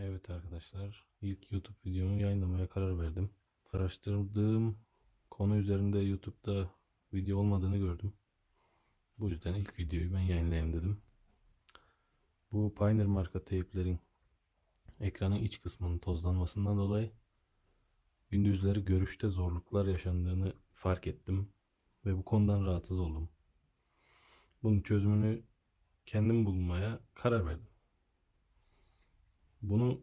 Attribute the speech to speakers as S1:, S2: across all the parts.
S1: Evet arkadaşlar, ilk YouTube videomu yayınlamaya karar verdim. Araştırdığım konu üzerinde YouTube'da video olmadığını gördüm. Bu yüzden ilk videoyu ben yayınlayayım dedim. Bu Pioneer marka teyplerin ekranın iç kısmının tozlanmasından dolayı gündüzleri görüşte zorluklar yaşandığını fark ettim ve bu konudan rahatsız oldum. Bunun çözümünü kendim bulmaya karar verdim. Bunu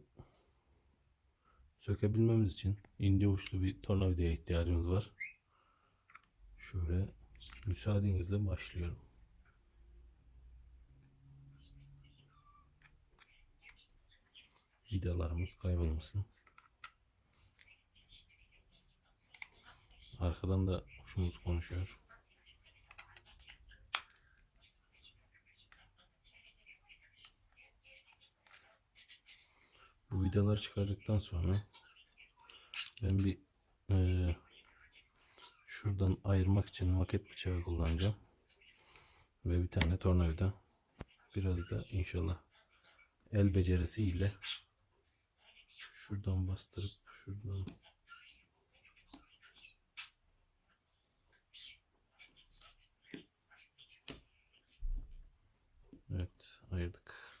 S1: sökebilmemiz için ince uçlu bir tornavidaya ihtiyacımız var. Şöyle müsaadenizle başlıyorum. Vidalarımız kaybolmasın. Arkadan da kuşumuz konuşuyor. Vidaları çıkardıktan sonra ben bir eee, şuradan ayırmak için maket bıçağı kullanacağım. Ve bir tane tornavida. Biraz da inşallah el becerisiyle şuradan bastırıp şuradan Evet ayırdık.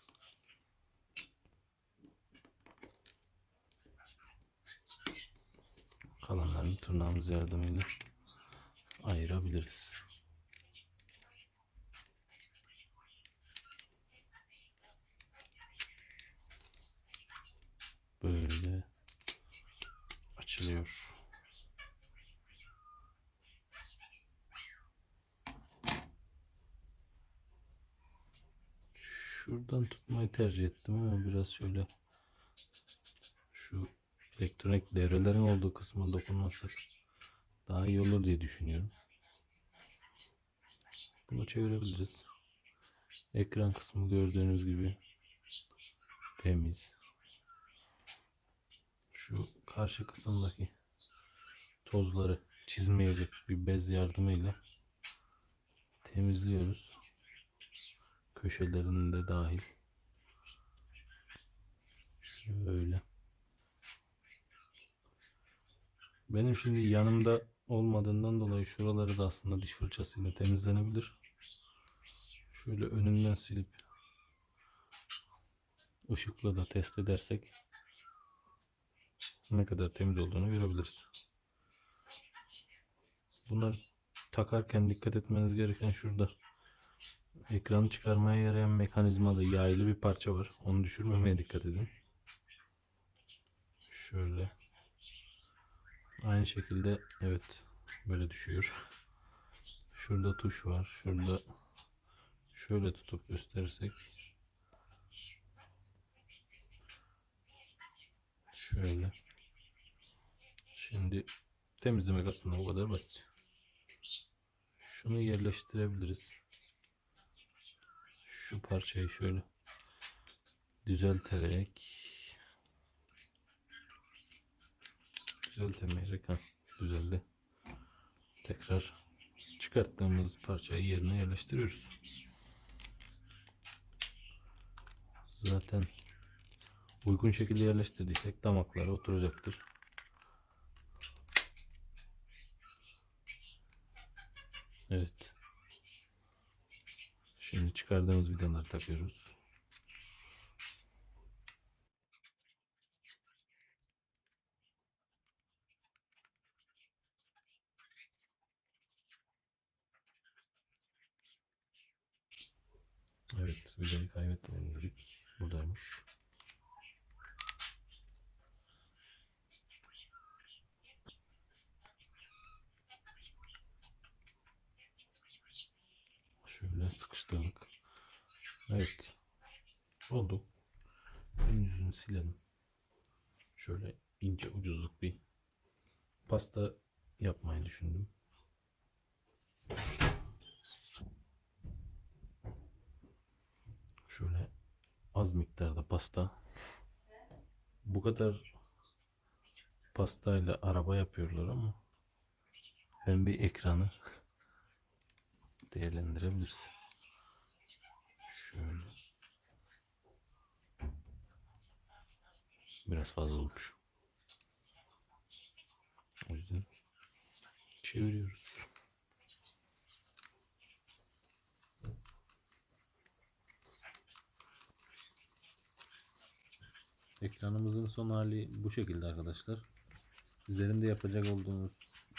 S1: Kalanlarını tırnağımız yardımıyla ayırabiliriz. Böyle açılıyor. Şuradan tutmayı tercih ettim ama biraz şöyle şu elektronik devrelerin olduğu kısma dokunmazsak daha iyi olur diye düşünüyorum. Bunu çevirebiliriz. Ekran kısmı gördüğünüz gibi temiz. Şu karşı kısımdaki tozları çizmeyecek bir bez yardımıyla temizliyoruz. Köşelerinin de dahil. Şöyle. Benim şimdi yanımda olmadığından dolayı şuraları da aslında diş fırçasıyla temizlenebilir. Şöyle önünden silip ışıkla da test edersek ne kadar temiz olduğunu görebiliriz. Bunlar takarken dikkat etmeniz gereken şurada ekranı çıkarmaya yarayan mekanizmada yaylı bir parça var. Onu düşürmemeye dikkat edin. Şöyle. Aynı şekilde evet böyle düşüyor. Şurada tuş var. Şurada şöyle tutup gösterirsek şöyle. Şimdi temizlemek aslında bu kadar basit. Şunu yerleştirebiliriz. Şu parçayı şöyle düzelterek düzeltemeyerek ha düzeldi. Tekrar çıkarttığımız parçayı yerine yerleştiriyoruz. Zaten uygun şekilde yerleştirdiysek damaklara oturacaktır. Evet. Şimdi çıkardığımız vidaları takıyoruz. Evet, vidayı kaybetmeyelim dedik. Buradaymış. Şöyle sıkıştırdık. Evet. Oldu. Ön yüzünü silelim. Şöyle ince ucuzluk bir pasta yapmayı düşündüm. Şöyle az miktarda pasta. Bu kadar pastayla araba yapıyorlar ama ben bir ekranı değerlendirebiliriz. Şöyle. Biraz fazla olmuş. O yüzden çeviriyoruz. Ekranımızın son hali bu şekilde arkadaşlar. Sizlerin de yapacak olduğunuz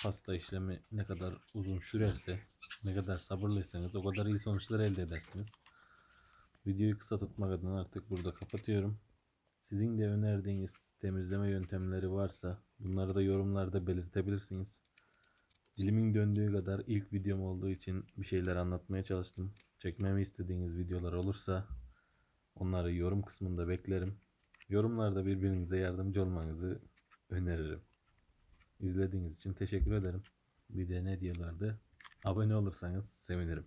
S1: pasta işlemi ne kadar uzun sürerse, ne kadar sabırlıysanız o kadar iyi sonuçlar elde edersiniz. Videoyu kısa tutmak adına artık burada kapatıyorum. Sizin de önerdiğiniz temizleme yöntemleri varsa bunları da yorumlarda belirtebilirsiniz. Dilimin döndüğü kadar ilk videom olduğu için bir şeyler anlatmaya çalıştım. Çekmemi istediğiniz videolar olursa onları yorum kısmında beklerim. Yorumlarda birbirinize yardımcı olmanızı öneririm. İzlediğiniz için teşekkür ederim. Bir de ne diyorlardı? Abone olursanız sevinirim.